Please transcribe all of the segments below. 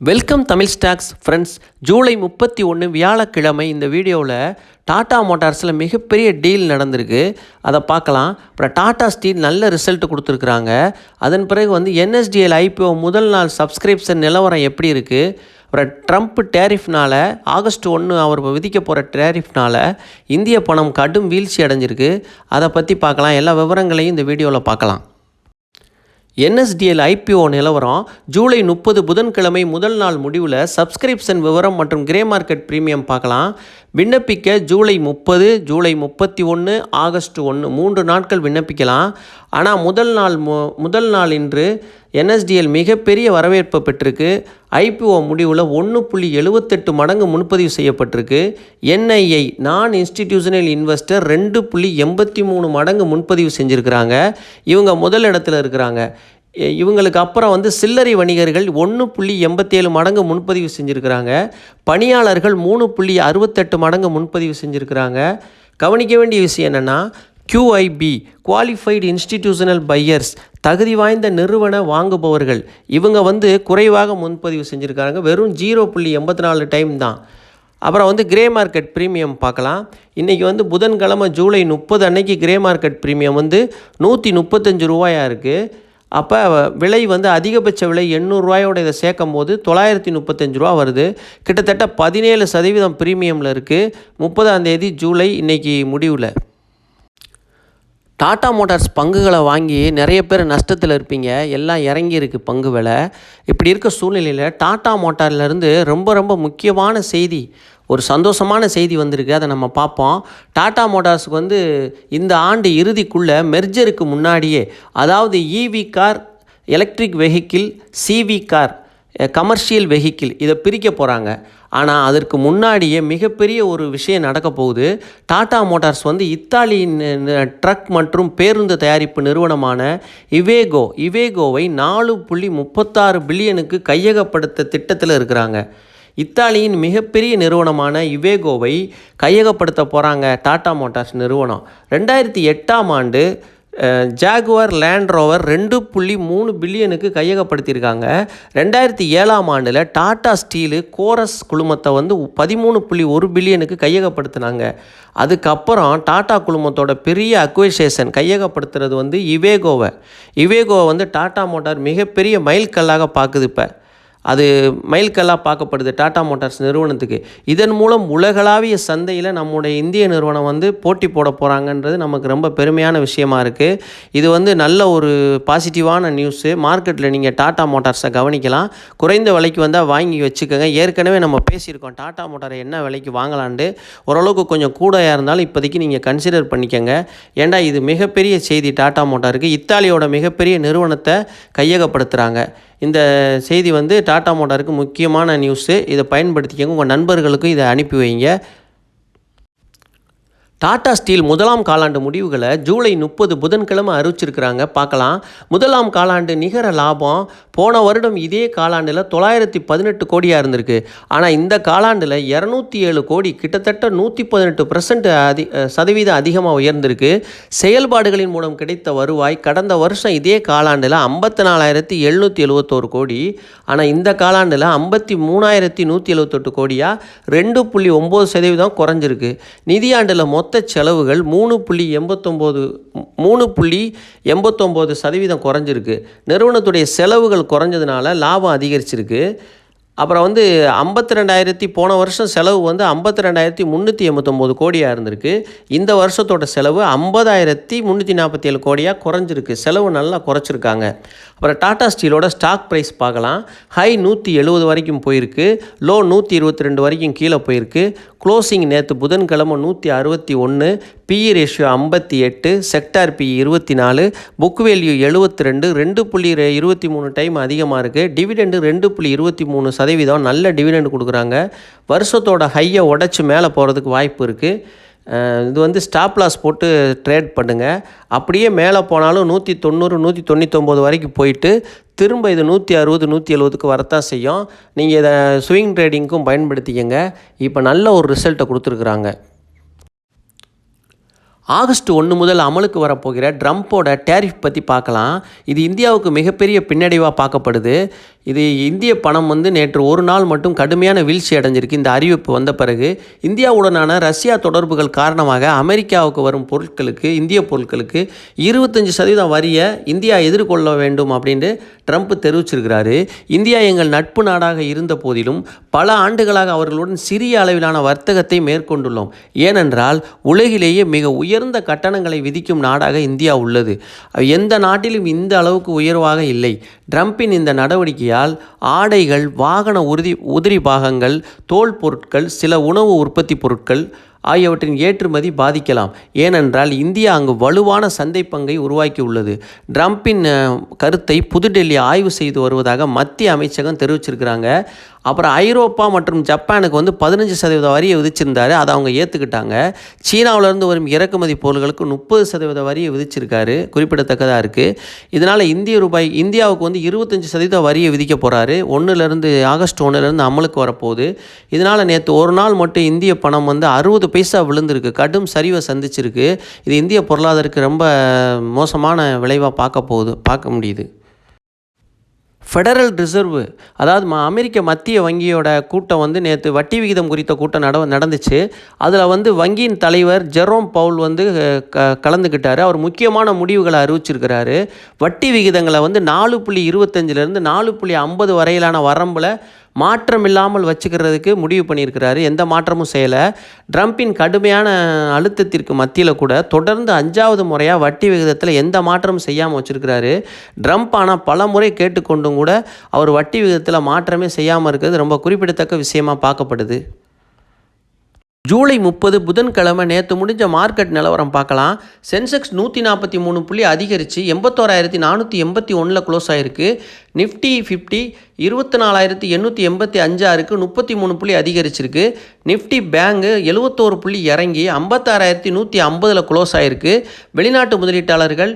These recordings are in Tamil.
Welcome Tamil stocks friends July முப்பத்தி ஒன்று வியாழக்கிழமை இந்த வீடியோவில் டாடா மோட்டார்ஸில் மிகப்பெரிய டீல் நடந்திருக்கு. அதை பார்க்கலாம். அப்புறம் டாடா ஸ்டீல் நல்ல ரிசல்ட் கொடுத்துருக்குறாங்க. அதன் பிறகு வந்து என்எஸ்டிஎல் ஐபிஓ முதல் நாள் சப்ஸ்கிரிப்ஷன் நிலவரம் எப்படி இருக்குது அப்புறம் ட்ரம்ப் டேரிஃப்னால் ஆகஸ்ட் ஒன்று அவர் விதிக்க போகிற டேரிஃப்னால் இந்திய பணம் கடும் வீழ்ச்சி அடைஞ்சிருக்கு. அதை பற்றி பார்க்கலாம். எல்லா விவரங்களையும் இந்த வீடியோவில் பார்க்கலாம். என்எஸ்டிஎல் ஐபிஓ நிலவரம் ஜூலை முப்பது புதன்கிழமை முதல் நாள் முடிவில் சப்ஸ்கிரிப்ஷன் விவரம் மற்றும் கிரே மார்க்கெட் பிரீமியம் பார்க்கலாம். விண்ணப்பிக்க ஜூலை முப்பது ஜூலை முப்பத்தி ஒன்று ஆகஸ்ட் ஒன்று மூன்று நாட்கள் விண்ணப்பிக்கலாம். ஆனால் முதல் நாள் மு முதல் நாள் இன்று என்எஸ்டிஎல் மிகப்பெரிய வரவேற்பை பெற்றிருக்கு. ஐபிஓ முடிவில் ஒன்று புள்ளி எழுபத்தெட்டு மடங்கு முன்பதிவு செய்யப்பட்டிருக்கு. என்ஐஐ நான் இன்ஸ்டிடியூஷனல் இன்வெஸ்டர் ரெண்டு புள்ளி எண்பத்தி மூணு மடங்கு முன்பதிவு செஞ்சுருக்கிறாங்க. இவங்க முதல் இடத்துல இருக்கிறாங்க. இவங்களுக்கு அப்புறம் வந்து சில்லறை வணிகர்கள் ஒன்று புள்ளி எண்பத்தேழு மடங்கு முன்பதிவு செஞ்சுருக்கிறாங்க. பணியாளர்கள் மூணு புள்ளி அறுபத்தெட்டு மடங்கு முன்பதிவு செஞ்சுருக்கிறாங்க. கவனிக்க வேண்டிய விஷயம் என்னென்னா கியூஐபி குவாலிஃபைடு இன்ஸ்டிடியூஷனல் பையர்ஸ் தகுதி வாய்ந்த நிறுவன வாங்குபவர்கள். இவங்க வந்து குறைவாக முன்பதிவு செஞ்சுருக்காங்க. வெறும் ஜீரோ புள்ளி எண்பத்தி நாலு டைம் தான். அப்புறம் வந்து கிரே மார்க்கெட் ப்ரீமியம் பார்க்கலாம். இன்றைக்கி வந்து புதன்கிழமை ஜூலை முப்பது அன்னைக்கு கிரே மார்க்கெட் ப்ரீமியம் வந்து நூற்றி முப்பத்தஞ்சு ரூபாயாக இருக்குது அப்போ விலை வந்து அதிகபட்ச விலை எண்ணூறுரூவாயோட இதை சேர்க்கும் போது தொள்ளாயிரத்தி முப்பத்தஞ்சு ரூபா வருது. கிட்டத்தட்ட பதினேழு சதவீதம் ப்ரீமியமில் இருக்குது முப்பதாம் தேதி ஜூலை இன்றைக்கி முடிவில். டாடா மோட்டார்ஸ் பங்குகளை வாங்கி நிறைய பேர் நஷ்டத்தில் இருப்பீங்க. எல்லாம் இறங்கியிருக்கு பங்கு விலை. இப்படி இருக்க சூழ்நிலையில் டாடா மோட்டார்லேருந்து ரொம்ப ரொம்ப முக்கியமான செய்தி ஒரு சந்தோஷமான செய்தி வந்திருக்கு. அதை நம்ம பார்ப்போம். டாடா மோட்டார்ஸுக்கு வந்து இந்த ஆண்டு இறுதிக்குள்ளே மெர்ஜருக்கு முன்னாடியே அதாவது EV car electric vehicle CV car commercial vehicle இதை பிரிக்க போகிறாங்க ஆனால் அதற்கு முன்னாடியே மிகப்பெரிய ஒரு விஷயம் நடக்க போகுது. டாடா மோட்டார்ஸ் வந்து இத்தாலியின் ட்ரக் மற்றும் பேருந்து தயாரிப்பு நிறுவனமான இவேகோ இவேகோவை நாலு புள்ளி முப்பத்தாறு பில்லியனுக்கு கையகப்படுத்த திட்டத்தில் இருக்கிறாங்க. இத்தாலியின் மிகப்பெரிய நிறுவனமான இவேகோவை கையகப்படுத்த போகிறாங்க டாடா மோட்டார்ஸ் நிறுவனம். ரெண்டாயிரத்தி எட்டாம் ஆண்டு ஜாகுவார் லேண்ட் ரோவர் ரெண்டு புள்ளி மூணு பில்லியனுக்கு கையகப்படுத்தியிருக்காங்க. ரெண்டாயிரத்தி ஏழாம் ஆண்டில் டாடா ஸ்டீலு கோரஸ் குழுமத்தை வந்து பதிமூணு புள்ளி ஒரு பில்லியனுக்கு கையகப்படுத்தினாங்க. அதுக்கப்புறம் டாடா குழுமத்தோட பெரிய அக்வைசேஷன் கையகப்படுத்துறது வந்து இவேகோவை இவேகோவை வந்து டாடா மோட்டார் மிகப்பெரிய மைல்கல்லாக பார்க்குது இப்போ. அது மைல்கல்லாக பார்க்கப்படுது. டாடா மோட்டார்ஸ் நிறுவனத்துக்கு. இதன் மூலம் உலகளாவிய சந்தையில் நம்முடைய இந்திய நிறுவனம் வந்து போட்டி போட போகிறாங்கன்றது நமக்கு ரொம்ப பெருமையான விஷயமா இருக்குது இது வந்து நல்ல ஒரு பாசிட்டிவான நியூஸு மார்க்கெட்டில் நீங்கள் டாடா மோட்டார்ஸை கவனிக்கலாம். குறைந்த விலைக்கு வந்தால் வாங்கி வச்சுக்கோங்க. ஏற்கனவே நம்ம பேசியிருக்கோம். டாடா மோட்டாரை என்ன விலைக்கு வாங்கலான்ட்டு. ஓரளவுக்கு கொஞ்சம் கூடையாக இருந்தாலும் இப்போதைக்கு நீங்கள் கன்சிடர் பண்ணிக்கோங்க. ஏண்டா இது மிகப்பெரிய செய்தி டாடா மோட்டாருக்கு. இத்தாலியோட மிகப்பெரிய நிறுவனத்தை கையகப்படுத்துகிறாங்க இந்த செய்தி வந்து டாட்டா மோட்டாருக்கு முக்கியமான நியூஸு. இதை பயன்படுத்திக்கங்க. உங்கள் நண்பர்களுக்கும் இதை அனுப்பி வைங்க. டாடா ஸ்டீல் முதலாம் காலாண்டு முடிவுகளை ஜூலை முப்பது புதன்கிழமை அறிவிச்சிருக்கிறாங்க. பார்க்கலாம். முதலாம் காலாண்டு நிகர லாபம் போன வருடம் இதே காலாண்டில் தொள்ளாயிரத்தி பதினெட்டு கோடியாக இருந்திருக்கு. ஆனால் இந்த காலாண்டில் இரநூத்தி ஏழு கோடி கிட்டத்தட்ட நூற்றி பதினெட்டு பர்சன்ட் அதி சதவீதம் அதிகமாக உயர்ந்திருக்கு. செயல்பாடுகளின் மூலம் கிடைத்த வருவாய் கடந்த வருஷம் இதே காலாண்டில் ஐம்பத்தி நாலாயிரத்தி எழுநூற்றி எழுபத்தோரு கோடி. ஆனால் இந்த காலாண்டில் ஐம்பத்தி மூணாயிரத்தி நூற்றி எழுபத்தெட்டு கோடியாக ரெண்டு புள்ளி ஒம்பது சதவீதம் குறைஞ்சிருக்கு. நிதியாண்டில் மொத்த மொத்த செலவுகள் மூணு புள்ளி எண்பத்தொம்போது மூணு புள்ளி எண்பத்தொம்போது சதவீதம் குறைஞ்சிருக்கு. நிறுவனத்துடைய செலவுகள் குறைஞ்சதுனால லாபம் அதிகரிச்சிருக்கு. அப்புறம் வந்து ஐம்பத்தி ரெண்டாயிரத்தி போன வருஷம் செலவு வந்து ஐம்பத்தி ரெண்டாயிரத்தி முந்நூற்றி எண்பத்தொம்போது கோடியாக இருந்திருக்கு. இந்த வருஷத்தோட செலவு ஐம்பதாயிரத்தி முந்நூற்றி நாற்பத்தி ஏழு கோடியாக குறைஞ்சிருக்கு. செலவு நல்லா குறைச்சிருக்காங்க. அப்புறம் டாடா ஸ்டீலோட ஸ்டாக் ப்ரைஸ் பார்க்கலாம். ஹை நூற்றி எழுபது வரைக்கும் போயிருக்கு. லோ நூற்றி இருபத்தி ரெண்டு வரைக்கும் கீழே போயிருக்கு. க்ளோசிங் நேற்று புதன்கிழமை நூற்றி அறுபத்தி ஒன்று பிஇ ரேஷியோ ஐம்பத்தி எட்டு செக்டார் பி இருபத்தி நாலு புக் வேல்யூ எழுபத்தி ரெண்டு ரெண்டு புள்ளி இருபத்தி மூணு டைம் அதிகமாக இருக்குது டிவிடெண்டு ரெண்டு புள்ளி இருபத்தி மூணு சதவீதம் நல்ல டிவிடெண்டு கொடுக்குறாங்க. வருஷத்தோட ஹையை உடச்சி மேலே போகிறதுக்கு வாய்ப்பு இருக்குது இது வந்து ஸ்டாப் லாஸ் போட்டு ட்ரேட் பண்ணுங்கள் அப்படியே மேலே போனாலும் நூற்றி தொண்ணூறு நூற்றி தொண்ணூத்தொம்பது வரைக்கும் போயிட்டு திரும்ப இது நூற்றி அறுபது நூற்றி எழுபதுக்கு வரத்தான் செய்யும். நீங்கள் இதை ஸ்விங் ட்ரேடிங்க்கும் பயன்படுத்திக்கங்க. இப்போ நல்ல ஒரு ரிசல்ட்டை கொடுத்துருக்குறாங்க. ஆகஸ்ட் ஒன்று முதல் அமலுக்கு வரப்போகிற ட்ரம்ப்போட டேரிஃப் பற்றி பார்க்கலாம். இது இந்தியாவுக்கு மிகப்பெரிய பின்னடைவாக பார்க்கப்படுது. இது இந்திய பணம் வந்து நேற்று ஒரு நாள் மட்டும் கடுமையான வீழ்ச்சி அடைஞ்சிருக்கு. இந்த அறிவிப்பு வந்த பிறகு இந்தியாவுடனான ரஷ்யா தொடர்புகள் காரணமாக அமெரிக்காவுக்கு வரும் பொருட்களுக்கு இந்திய பொருட்களுக்கு இருபத்தஞ்சி சதவீதம் வரியை இந்தியா எதிர்கொள்ள வேண்டும் அப்படின்ட்டு ட்ரம்ப் தெரிவிச்சிருக்கிறாரு. இந்தியா எங்கள் நட்பு நாடாக இருந்த போதிலும் பல ஆண்டுகளாக அவர்களுடன் சிறிய அளவிலான வர்த்தகத்தை மேற்கொண்டுள்ளோம். ஏனென்றால் உலகிலேயே மிக உயர் உயர்ந்த கட்டணங்களை விதிக்கும் நாடாக இந்தியா உள்ளது. எந்த நாட்டிலும் இந்த அளவுக்கு உயர்வாக இல்லை. ட்ரம்பின் இந்த நடவடிக்கையால் ஆடைகள் வாகன உறுதி உதிரி பாகங்கள் தோல் பொருட்கள் சில உணவு உற்பத்தி பொருட்கள் ஆகியவற்றின் ஏற்றுமதி பாதிக்கலாம். ஏனென்றால் இந்தியா அங்கு வலுவான சந்தை பங்கை உருவாக்கியுள்ளது. ட்ரம்பின் கருத்தை புதுடெல்லி ஆய்வு செய்து வருவதாக மத்திய அமைச்சகம் தெரிவிச்சிருக்கிறாங்க. அப்புறம் ஐரோப்பா மற்றும் ஜப்பானுக்கு வந்து பதினஞ்சு சதவீத வரியை விதிச்சிருந்தாரு. அதை அவங்க ஏற்றுக்கிட்டாங்க சீனாவிலேருந்து வரும் இறக்குமதி பொருள்களுக்கு முப்பது சதவீத வரியை விதிச்சிருக்காரு. குறிப்பிடத்தக்கதாக இருக்குது இதனால் இந்திய ரூபாய் இந்தியாவுக்கு வந்து இருபத்தஞ்சி சதவீத வரியை விதிக்க போகிறாரு ஒன்றுலேருந்து ஆகஸ்ட் ஒன்றுலேருந்து அமலுக்கு வரப்போகுது. இதனால் நேற்று ஒரு நாள் மட்டும் இந்திய பணம் வந்து அறுபது பைசா விழுந்திருக்கு கடும் சரிவை சந்திச்சிருக்கு. இது இந்திய பொருளாதாரத்துக்கு ரொம்ப மோசமான விளைவாக பார்க்க போகுது பார்க்க முடியுது. ஃபெடரல் ரிசர்வு அதாவது ம அமெரிக்க மத்திய வங்கியோட கூட்டம் வந்து நேற்று வட்டி விகிதம் குறித்த கூட்டம் நட நடந்துச்சு. அதில் வந்து வங்கியின் தலைவர் ஜெரோம் பவுல் வந்து க கலந்துக்கிட்டார் அவர் முக்கியமான முடிவுகளை அறிவிச்சிருக்கிறாரு. வட்டி விகிதங்களை வந்து நாலு புள்ளி இருபத்தஞ்சிலேருந்து நாலு புள்ளி ஐம்பது வரையிலான வரம்பில் மாற்றம் இல்லாமல் வச்சுக்கிறதுக்கு முடிவு பண்ணியிருக்கிறாரு. எந்த மாற்றமும் செய்யலை. ட்ரம்பின் கடுமையான அழுத்தத்திற்கு மத்தியில் கூட தொடர்ந்து அஞ்சாவது முறையாக வட்டி விகிதத்தில் எந்த மாற்றமும் செய்யாமல் வச்சுருக்கிறாரு. ட்ரம்ப் ஆனால் பல முறை கேட்டுக்கொண்டும் கூட அவர் வட்டி விகிதத்தில் மாற்றமே செய்யாமல் இருக்கிறது ரொம்ப குறிப்பிடத்தக்க விஷயமா பார்க்கப்படுது. ஜூலை முப்பது புதன்கிழமை நேற்று முடிஞ்ச மார்க்கெட் நிலவரம் பார்க்கலாம். சென்செக்ஸ் நூற்றி நாற்பத்தி மூணு புள்ளி அதிகரித்து எண்பத்தோராயிரத்தி நானூற்றி எண்பத்தி ஒன்றில் க்ளோஸ் ஆயிருக்கு. நிஃப்டி ஃபிஃப்டி இருபத்தி நாலாயிரத்தி எண்ணூற்றி எண்பத்தி அஞ்சாருக்கு முப்பத்தி மூணு புள்ளி அதிகரிச்சிருக்கு. நிஃப்டி பேங்கு எழுவத்தோரு புள்ளி இறங்கி ஐம்பத்தாறாயிரத்தி நூற்றி ஐம்பதில் க்ளோஸ் ஆகிருக்கு வெளிநாட்டு முதலீட்டாளர்கள்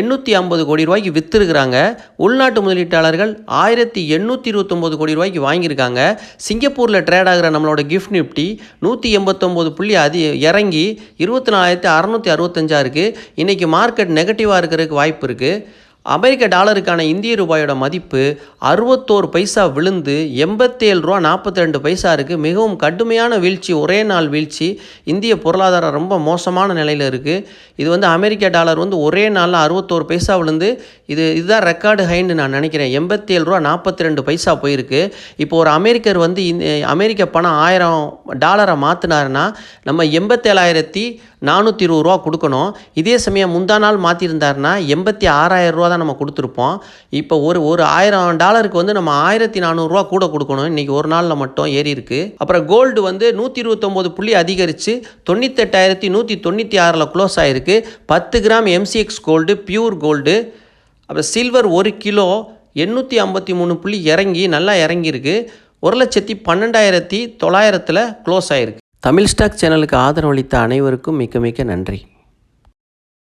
எண்ணூற்றி ஐம்பது கோடி ரூபாய்க்கு விற்றுருக்குறாங்க உள்நாட்டு முதலீட்டாளர்கள் ஆயிரத்தி எண்ணூற்றி இருபத்தொம்போது கோடி ரூபாய்க்கு வாங்கியிருக்காங்க. சிங்கப்பூரில் ட்ரேட் ஆகிற நம்மளோட கிஃப்ட் நிஃப்டி நூற்றி எண்பத்தொம்போது புள்ளி அதி இறங்கி இருபத்தி நாலாயிரத்தி அறநூற்றி அறுபத்தஞ்சாக இருக்குது இன்றைக்கி மார்க்கெட் நெகட்டிவாக இருக்கிறதுக்கு வாய்ப்பு இருக்குது அமெரிக்க டாலருக்கான இந்திய ரூபாயோட மதிப்பு அறுபத்தோரு பைசா விழுந்து எண்பத்தேழு ரூபா நாற்பத்தி ரெண்டு பைசா இருக்குது மிகவும் கடுமையான வீழ்ச்சி ஒரே நாள் வீழ்ச்சி. இந்திய பொருளாதாரம் ரொம்ப மோசமான நிலையில் இருக்குது இது வந்து அமெரிக்க டாலர் வந்து ஒரே நாளில் அறுபத்தோரு பைசா விழுந்து இது இதுதான் ரெக்கார்டு ஹைன்னு நான் நினைக்கிறேன். எண்பத்தேழு ரூபா நாற்பத்தி ரெண்டு பைசா போயிருக்கு. இப்போ ஒரு அமெரிக்கர் வந்து இந்த அமெரிக்க பணம் ஆயிரம் டாலரை மாற்றினாருன்னா நம்ம எண்பத்தேழாயிரத்தி நானூற்றி இருபது ரூபா கொடுக்கணும். இதே சமயம் முந்தா நாள் மாற்றிருந்தாருன்னா எண்பத்தி ஆறாயிரம் ரூபா தான் நம்ம கொடுத்துருப்போம். இப்போ ஒரு ஒரு ஆயிரம் டாலருக்கு வந்து நம்ம ஆயிரத்தி நானூறுரூவா கூட கொடுக்கணும். இன்றைக்கி ஒரு நாளில் மட்டும் ஏறி இருக்கு. அப்புறம் கோல்டு வந்து நூற்றி இருபத்தொம்போது புள்ளி அதிகரித்து தொண்ணூத்தெட்டாயிரத்தி நூற்றி தொண்ணூற்றி ஆறில் க்ளோஸ் ஆகிருக்கு பத்து gram MCX gold pure gold அப்புறம் சில்வர் ஒரு கிலோ எண்ணூற்றி ஐம்பத்தி மூணு புள்ளி இறங்கி நல்லா இறங்கியிருக்கு. ஒரு லட்சத்தி பன்னெண்டாயிரத்தி தொள்ளாயிரத்தில் க்ளோஸ் ஆகிருக்கு தமிழ் ஸ்டாக் சேனலுக்கு ஆதரவளித்த அனைவருக்கும் மிக்க மிக்க நன்றி.